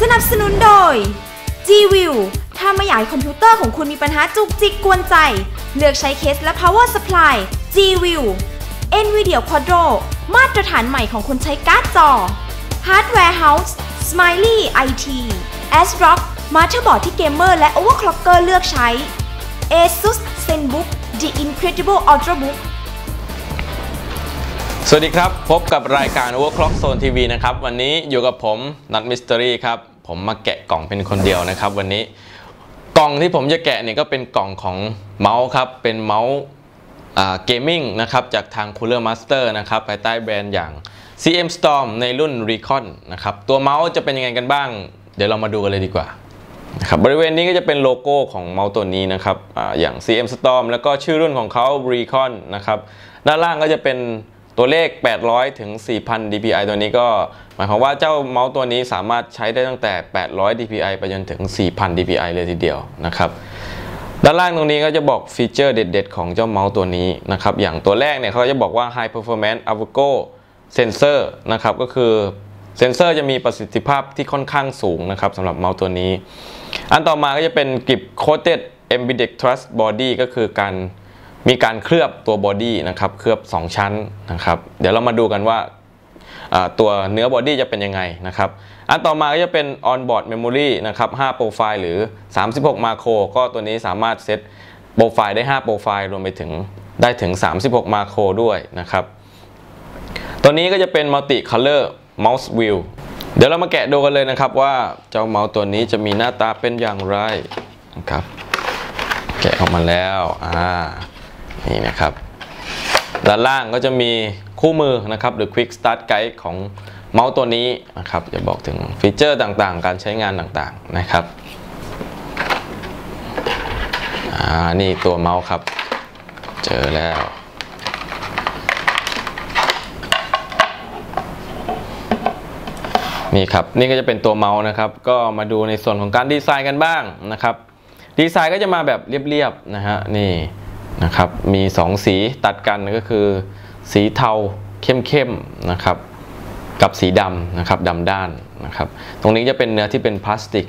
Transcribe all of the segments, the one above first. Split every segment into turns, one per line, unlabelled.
สนับสนุนโดย G-View ถ้าไม่อยากให้คอมพิวเตอร์ของคุณมีปัญหาจุกจิกกวนใจ เลือกใช้เคสและ power supply G-View NVIDIA Quadro มาตรฐานใหม่ของคนใช้การ์ดจอ Hardware House Smiley IT ASRock มาเตอร์บอร์ดที่เกมเมอร์และ overclocker เลือกใช้ ASUS ZenBook The Incredible Ultrabook
สวัสดีครับ พบกับรายการ Overclock Zone TV นะครับ วันนี้อยู่กับผมนัทมิสเตอรี่ครับ ผมมาแกะกล่องเป็นคนเดียวนะครับ วันนี้กล่องที่ผมจะแกะเนี่ยก็เป็นกล่องของเมาส์ครับ เป็นเมาส์เกมมิ่งนะครับ จากทาง Cooler Master นะครับ ภายใต้แบรนด์อย่าง CM Storm ในรุ่น Recon นะครับ ตัวเมาส์จะเป็นยังไงกันบ้าง เดี๋ยวเรามาดูกันเลยดีกว่านะครับบริเวณนี้ก็จะเป็นโลโก้ของเมาส์ตัวนี้นะครับออย่าง CM Storm แล้วก็ชื่อรุ่นของเขา Recon นะครับด้านล่างก็จะเป็น ตัวเลข 800 ถึง 4,000 dpi ตัวนี้ก็หมายความว่าเจ้าเมาส์ตัวนี้สามารถใช้ได้ตั้งแต่ 800 dpi ไปจนถึง 4,000 dpi เลยทีเดียวนะครับด้านล่างตรงนี้ก็จะบอกฟีเจอร์เด็ด ๆ ของเจ้าเมาส์ตัวนี้นะครับอย่างตัวแรกเนี่ยเขาจะบอกว่า High Performance Avoco Sensor นะครับก็คือเซนเซอร์จะมีประสิทธิภาพที่ค่อนข้างสูงนะครับสำหรับเมาส์ตัวนี้ อันต่อมาก็จะเป็นกริบ Coated Embedded Trust Body ก็คือการ มีการเคลือบตัวบอดี้นะครับเคลือบ 2 ชั้นนะครับเดี๋ยวเรามาดูกันว่าตัวเนื้อบอดี้จะเป็นยังไงนะครับอันต่อมาก็จะเป็น onboard memory นะครับ5โปรไฟล์หรือ 36 มาโครก็ตัวนี้สามารถเซตโปรไฟล์ได้ 5 โปรไฟล์รวมไปถึงได้ถึง 36 มาโครด้วยนะครับตัวนี้ก็จะเป็น multi color mouse wheel เดี๋ยวเรามาแกะดูกันเลยนะครับว่าเจ้าเมาส์ตัวนี้จะมีหน้าตาเป็นอย่างไรนะครับแกะออกมาแล้วอ่า นี่นะครับด้านล่างก็จะมีคู่มือนะครับหรือ Quick Start Guide ของเมาส์ตัวนี้นะครับจะบอกถึงฟีเจอร์ต่างๆ การใช้งานต่างๆนะครับอ่านี่ตัวเมาส์ครับ เจอแล้วนี่ครับนี่ก็จะเป็นตัวเมาส์นะครับ ก็มาดูในส่วนของการดีไซน์กันบ้างนะครับ ดีไซน์ก็จะมาแบบเรียบๆนะฮะนี่ นะครับมี 2 สีตัดกันก็คือ สีเทาเข้มๆนะครับกับสีดำนะครับดำด้านนะครับตรงนี้จะเป็นเนื้อที่เป็นพลาสติก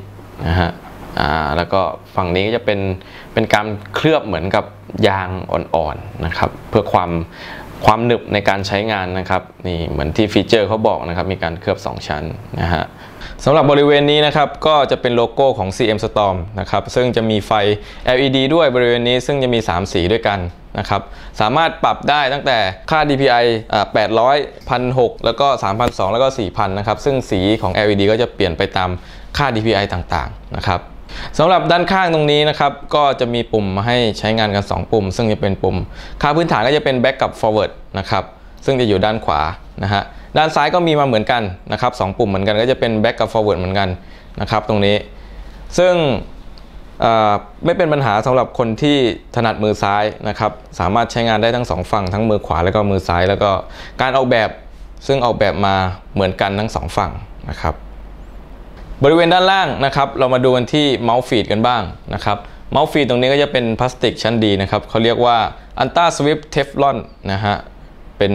นะฮะอ่าแล้วก็ฝั่งนี้ก็จะเป็นเป็นการเคลือบเหมือนกับยางอ่อนๆนะครับ เพื่อความ ความหนึบในการใช้งานนะครับนี่เหมือนที่ฟีเจอร์เขาบอกนะครับมีการเคลือบ 2 ชั้นนะฮะสำหรับบริเวณนี้นะครับก็จะเป็นโลโก้ของ CM Storm นะครับซึ่งจะมีไฟ LED ด้วยบริเวณนี้ซึ่งจะมี 3 สีด้วยกันนะครับสามารถปรับได้ตั้งแต่ค่า DPI 800 1,600แล้วก็3,200แล้วก็4,000นะครับซึ่งสีของ LED ก็จะเปลี่ยนไปตามค่า DPI ต่างๆนะครับ สำหรับด้านข้างตรงนี้นะครับ ก็จะมีปุ่มมาให้ใช้งานกัน 2 ปุ่ม ซึ่งจะเป็นปุ่ม ค่าพื้นฐานก็จะเป็น back กับ forward นะครับ ซึ่งจะอยู่ด้านขวานะฮะ ด้านซ้ายก็มีมาเหมือนกันนะครับสปุ่มเหมือนกันก็จะเป็น back กับ forward เหมือนกันนะครับตรงนี้ ซึ่งไม่เป็นปัญหาสำหรับคนที่ถนัดมือซ้ายนะครับ สามารถใช้งานได้ทั้งสองฝั่งทั้งมือขวาแล้วก็มือซ้าย แล้วก็การออกแบบซึ่งออกแบบมาเหมือนกันทั้งสองฝั่งนะครับ บริเวณด้านล่างนะครับเรามาดูกันที่เมาส์ฟีดกันบ้างนะครับเมาส์ฟีดตรงนี้ก็จะเป็นพลาสติกชั้นดีนะครับเขาเรียกว่าอันต้าสวิฟเทฟลอนนะฮะเป็น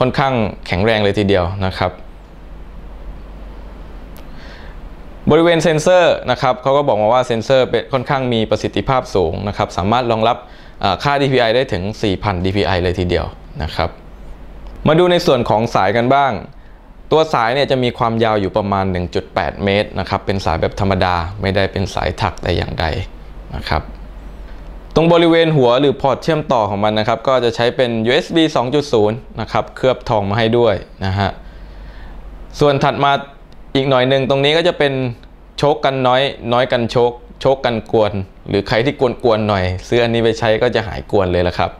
ค่อนข้างแข็งแรงเลยทีเดียวนะครับบริเวณเซนเซอร์นะครับเขาก็บอกมาว่าเซนเซอร์เป็นค่อนข้างมีประสิทธิภาพสูงนะครับสามารถรองรับค่า DPI ได้ถึง 4,000 DPI เลยทีเดียวนะครับมาดูในส่วนของสายกันบ้าง ตัวสายเนี่ยจะมีความยาวอยู่ประมาณ 1.8 เมตรนะครับเป็นสายแบบธรรมดาไม่ได้เป็นสายถักแต่อย่างใดนะครับตรงบริเวณหัวหรือพอร์ตเชื่อมต่อของมันนะครับ ก็จะใช้เป็น USB 2.0 นะครับ เคลือบทองมาให้ด้วยนะฮะ ส่วนถัดมาอีกหน่อยหนึ่งตรงนี้ก็จะเป็นโชกกันน้อย น้อยกันโชกโชกกันกวน หรือใครที่กวนกวนหน่อย ซื้ออันนี้ไปใช้ก็จะหายกวนเลยละครับ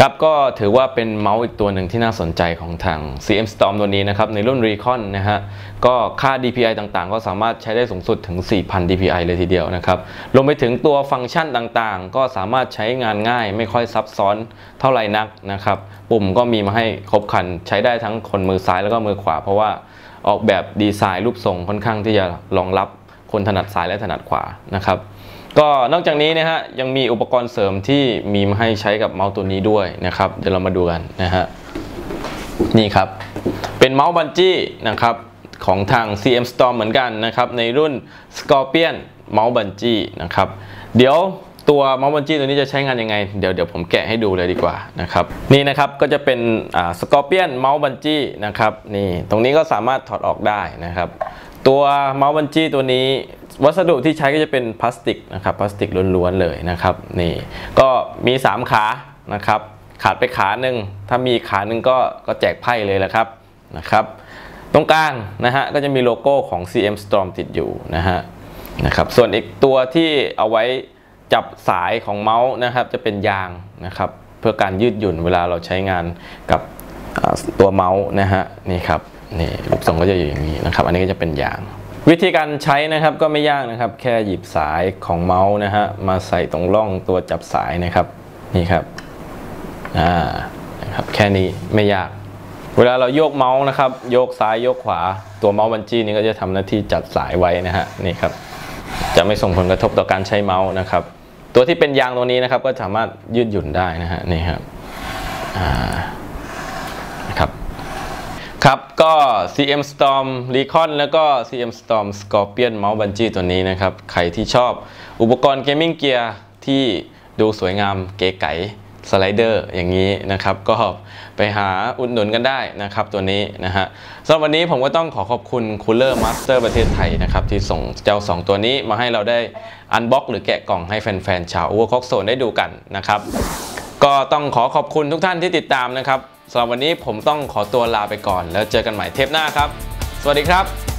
ครับก็ถือว่าเป็นเมาส์อีกตัวหนึ่งที่น่าสนใจของทาง CM Storm ตัวนี้นะครับ ในรุ่น Recon นะฮะก็ค่า DPI ต่างๆ ก็สามารถใช้ได้สูงสุดถึง 4,000 DPI เลยทีเดียวนะครับรวมไปถึงตัวฟังก์ชันต่างๆ ก็สามารถใช้งานง่าย ไม่ค่อยซับซ้อนเท่าไหร่นักนะครับ ปุ่มก็มีมาให้ครบคัน ใช้ได้ทั้งคนมือซ้ายแล้วก็มือขวา เพราะว่าออกแบบดีไซน์รูปทรงค่อนข้างที่จะรองรับคนถนัดซ้ายและถนัดขวานะครับ ก็นอกจากนี้นะฮะยังมีอุปกรณ์เสริมที่มีมาให้ใช้กับเมาส์ตัวนี้ด้วยนะครับ เดี๋ยวเรามาดูกันนะฮะนี่ครับ เป็นเมาส์บันจี้นะครับของทาง CM Storm เหมือนกันนะครับ ในรุ่น Scorpion เมาส์บันจี้นะครับ เดี๋ยวตัวเมาส์บันจี้ตัวนี้จะใช้งานยังไง เดี๋ยวเดี๋ยวผมแกะให้ดูเลยดีกว่านะครับนี่นะครับก็จะเป็นอ่า Scorpion เมาส์บันจี้นะครับนี่ตรงนี้ก็สามารถถอดออกได้นะครับ ตัวเมาส์บันจี้ตัวนี้วัสดุที่ใช้ก็จะเป็นพลาสติกนะครับพลาสติกล้วนๆเลยนะครับนี่ก็มี 3 ขานะครับขาดไปขาหนึ่งถ้ามีขาหนึ่งก็ก็แจกไพ่เลยแหละครับนะครับตรงกลางนะฮะก็จะมีโลโก้ของ CM Storm ติดอยู่นะฮะนะครับส่วนอีกตัวที่เอาไว้จับสายของเมาส์นะครับจะเป็นยางนะครับเพื่อการยืดหยุ่นเวลาเราใช้งานกับตัวเมาส์นะฮะนี่ครับ นี่รูปทรงก็จะอยู่อย่างนี้นะครับ อันนี้ก็จะเป็นยาง วิธีการใช้นะครับก็ไม่ยากนะครับ แค่หยิบสายของเมาส์นะฮะมาใส่ตรงร่องตัวจับสายนะครับนี่ครับอ่านะครับแค่นี้ไม่ยาก เวลาเราโยกเมาส์นะครับ โยกซ้ายโยกขวาตัวเมาส์บันจี้นี้ก็จะทำหน้าที่จัดสายไว้นะฮะนี่ครับจะไม่ส่งผลกระทบต่อการใช้เมาส์นะครับ ตัวที่เป็นยางตัวนี้นะครับก็สามารถยืดหยุ่นได้นะฮะนี่ครับอ่านะครับ ครับ ก็ CM Storm Recon แล้วก็ CM Storm Scorpion Mouse Bungee ตัวนี้นะครับ ใครที่ชอบอุปกรณ์เกมมิ่งเกียร์ที่ดูสวยงามเก๋ไก๋สไลเดอร์อย่างนี้นะครับ ก็ไปหาอุดหนุนกันได้นะครับตัวนี้นะฮะสำหรับวันนี้ผมก็ต้องขอขอบคุณ Cooler Master ประเทศไทยนะครับ ที่ส่งเจ้า 2 ตัวนี้มาให้เราได้อันบ็อกหรือแกะกล่องให้แฟนๆชาว Overclock Zone ได้ดูกันนะครับ ก็ต้องขอขอบคุณทุกท่านที่ติดตามนะครับ สำหรับวันนี้ผมต้องขอตัวลาไปก่อน แล้วเจอกันใหม่เทปหน้าครับ สวัสดีครับ